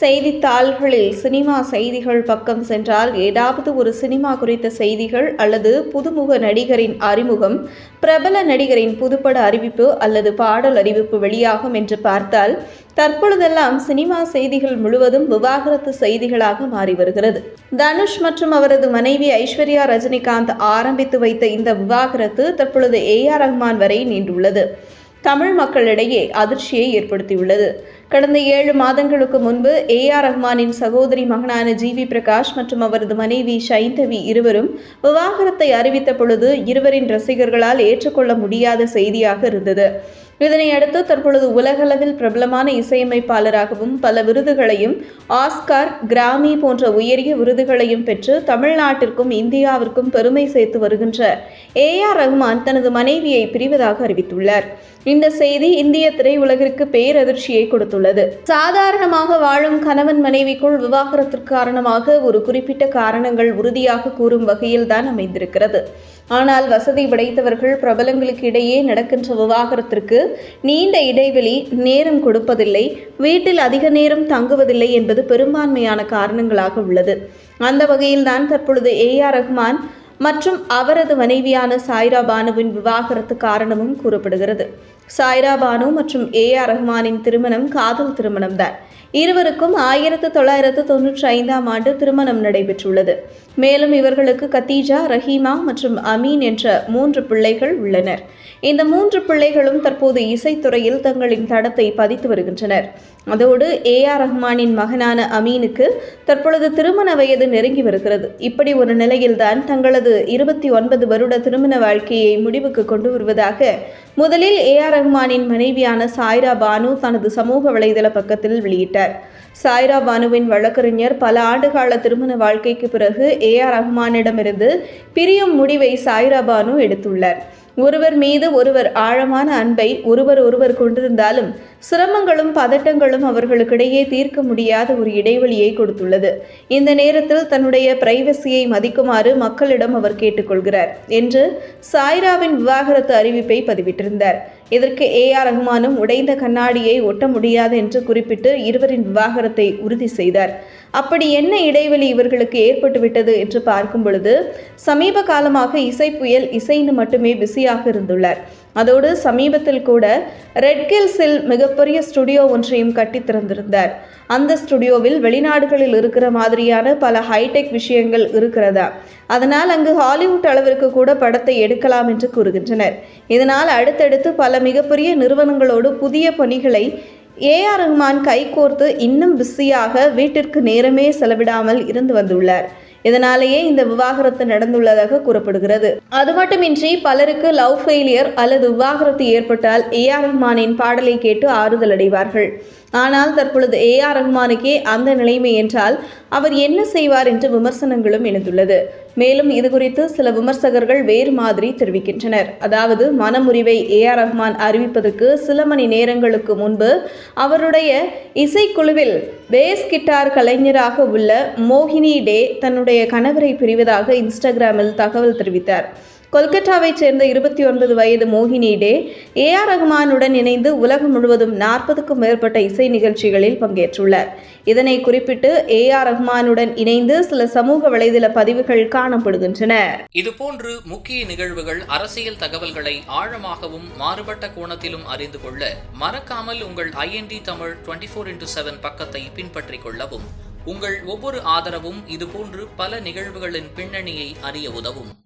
செய்தித்தாள்களில் சினிமா செய்திகள் பக்கம் சென்றால் ஏதாவது ஒரு சினிமா குறித்த செய்திகள் அல்லது புதுமுக நடிகரின் அறிமுகம் பிரபல நடிகரின் புதுப்பட அறிவிப்பு அல்லது பாடல் அறிவிப்பு வெளியாகும் என்று பார்த்தால் தற்பொழுதெல்லாம் சினிமா செய்திகள் முழுவதும் விவாகரத்து செய்திகளாக மாறி வருகிறது. தனுஷ் மற்றும் அவரது மனைவி ஐஸ்வர்யா ரஜினிகாந்த் ஆரம்பித்து வைத்த இந்த விவாகரத்து தற்பொழுது ஏ ஆர் ரஹ்மான் வரை நீண்டுள்ளது. தமிழ் மக்களிடையே அதிர்ச்சியை ஏற்படுத்தியுள்ளது. கடந்த ஏழு மாதங்களுக்கு முன்பு ஏ ஆர் ரஹ்மானின் சகோதரி மகனான ஜி வி பிரகாஷ் மற்றும் அவரது மனைவி ஷைந்தவி இருவரும் விவாகரத்தை அறிவித்த பொழுது இருவரின் ரசிகர்களால் ஏற்றுக்கொள்ள முடியாத செய்தியாக இருந்தது. இதனை அடுத்து தற்பொழுது உலகளவில் பிரபலமான இசையமைப்பாளராகவும் பல விருதுகளையும் ஆஸ்கார் கிராமி போன்ற உயரிய விருதுகளையும் பெற்று தமிழ்நாட்டிற்கும் இந்தியாவிற்கும் பெருமை சேர்த்து வருகின்ற ஏ ஆர் ரஹ்மான் தனது மனைவியை பிரிவதாக அறிவித்துள்ளார். இந்த செய்தி இந்திய திரையுலகிற்கு பேரதிர்ச்சியை கொடுத்துள்ளது. சாதாரணமாக வாழும் கணவன் மனைவிக்குள் விவாகரத்திற்கு காரணமாக ஒரு குறிப்பிட்ட காரணங்கள் உறுதியாக கூறும் வகையில்தான் அமைந்திருக்கிறது. ஆனால் வசதி படைத்தவர்கள் பிரபலங்களுக்கு இடையே நடக்கின்ற விவாகரத்திற்கு நீண்ட இடைவெளி நேரம் கொடுப்பதில்லை. வீட்டில் அதிக நேரம் தங்குவதில்லை என்பது பெரும்பான்மையான காரணங்களாக உள்ளது. அந்த வகையில்தான் தற்பொழுது ஏ ஆர் ரஹ்மான் மற்றும் அவரது மனைவியான சாய்ரா பானுவின் விவாகரத்து காரணமும் கூறப்படுகிறது. சாய்ரா பானு மற்றும் ஏ ஆர் ரஹ்மானின் திருமணம் காதல் திருமணம்தான் இருவருக்கும் ஆயிரத்து தொள்ளாயிரத்து தொன்னூற்றி ஐந்தாம் ஆண்டு திருமணம் நடைபெற்றுள்ளது. மேலும் இவர்களுக்கு கத்தீஜா ரஹீமா மற்றும் அமீன் என்ற மூன்று பிள்ளைகள் உள்ளனர். இந்த மூன்று பிள்ளைகளும் தற்போது இசைத்துறையில் தங்களின் தடத்தை பதித்து வருகின்றனர். அதோடு ஏ ஆர் ரஹ்மானின் மகனான அமீனுக்கு தற்பொழுது திருமண வயது நெருங்கி வருகிறது. இப்படி ஒரு நிலையில்தான் தங்களது இருபத்தி ஒன்பது வருட திருமண வாழ்க்கையை முடிவுக்கு கொண்டு வருவதாக முதலில் ஏ ஆர் ரஹ்மானின் மனைவியான சாய்ரா பானு தனது சமூக வலைதள பக்கத்தில் வெளியிட்டார். சாய்ரா பானுவின் வழக்கறிஞர் பல ஆண்டுகால திருமண வாழ்க்கைக்கு பிறகு ஏ ஆர் ரஹ்மானிடமிருந்து பிரியும் முடிவை சாய்ரா பானு எடுத்துள்ளார். ஒருவர் மீது ஒருவர் ஆழமான அன்பை ஒருவர் ஒருவர் கொண்டிருந்தாலும் சிரமங்களும் பதட்டங்களும் அவர்களுக்கிடையே தீர்க்க முடியாத ஒரு இடைவெளியை கொடுத்துள்ளது. இந்த நேரத்தில் தன்னுடைய பிரைவசியை மதிக்குமாறு மக்களிடம் அவர் கேட்டுக்கொள்கிறார் என்று சாய்ராவின் விவாகரத்து அறிவிப்பை பதிவிட்டிருந்தார். இதற்கு ஏ ஆர் ரஹ்மானும் உடைந்த கண்ணாடியை ஒட்ட முடியாது என்று குறிப்பிட்டு இருவரின் விவாகரத்தை உறுதி செய்தார். அப்படி என்ன இடைவெளி இவர்களுக்கு ஏற்பட்டுவிட்டது என்று பார்க்கும் பொழுது சமீப காலமாக இசை புயல் இசைன்னு மட்டுமே பிஸியாக இருந்துள்ளார். அதோடு சமீபத்தில் கூட ரெட்கில்ஸில் மிகப்பெரிய ஸ்டுடியோ ஒன்றையும் கட்டி திறந்திருந்தார். அந்த ஸ்டுடியோவில் வெளிநாடுகளில் இருக்கிற மாதிரியான பல ஹைடெக் விஷயங்கள் இருக்கிறதா? அதனால் அங்கு ஹாலிவுட் அளவிற்கு கூட படத்தை எடுக்கலாம் என்று கூறுகின்றனர். இதனால் அடுத்தடுத்து பல மிகப்பெரிய நிறுவனங்களோடு புதிய பணிகளை ஏஆர் ரஹ்மான் கைகோர்த்து இன்னும் பிஸியாக வீட்டிற்கு நேரமே செலவிடாமல் இருந்து வந்துள்ளார். இதனாலேயே இந்த விவாகரத்து நடந்துள்ளதாக கூறப்படுகிறது. அது மட்டுமின்றி பலருக்கு லவ் ஃபெயிலியர் அல்லது விவாகரத்து ஏற்பட்டால் ஏ ஆர் ரஹ்மானின் பாடலை கேட்டு ஆறுதல் அடைவார்கள் ஆனால் தற்பொழுது ஏ ஆர் ரஹ்மானுக்கே அந்த நிலைமை என்றால் அவர் என்ன செய்வார் என்று விமர்சனங்களும் எழுந்துள்ளது. மேலும் இது குறித்து சில விமர்சகர்கள் வேறு மாதிரி தெரிவிக்கின்றனர். அதாவது மனமுறிவை ஏ ஆர் ரஹ்மான் அறிவிப்பதற்கு சில மணி நேரங்களுக்கு முன்பு அவருடைய இசைக்குழுவில் பேஸ் கிட்டார் கலைஞராக உள்ள மோகினி டே தன்னுடைய கணவரை பிரிவதாக இன்ஸ்டாகிராமில் தகவல் தெரிவித்தார். கொல்கத்தாவைச் சேர்ந்த இருபத்தி ஒன்பது வயது மோகினி டே ஏ ஆர் ரஹ்மானுடன் இணைந்து உலகம் முழுவதும் நாற்பதுக்கும் மேற்பட்ட இசை நிகழ்ச்சிகளில் பங்கேற்றுள்ளார். இதனை குறிப்பிட்டு ஏ ஆர் ரஹ்மானுடன் இணைந்து சில சமூக வலைதள பதிவுகள் காணப்படுகின்றன. இதுபோன்று முக்கிய நிகழ்வுகள் அரசியல் தகவல்களை ஆழமாகவும் மாறுபட்ட கோணத்திலும் அறிந்து கொள்ள மறக்காமல் உங்கள் I N T Tamil twenty four into seven பக்கத்தை பின்பற்றிக் கொள்ளவும் உங்கள் ஒவ்வொரு ஆதரவும் இதுபோன்று பல நிகழ்வுகளின் பின்னணியை அறிய உதவும்.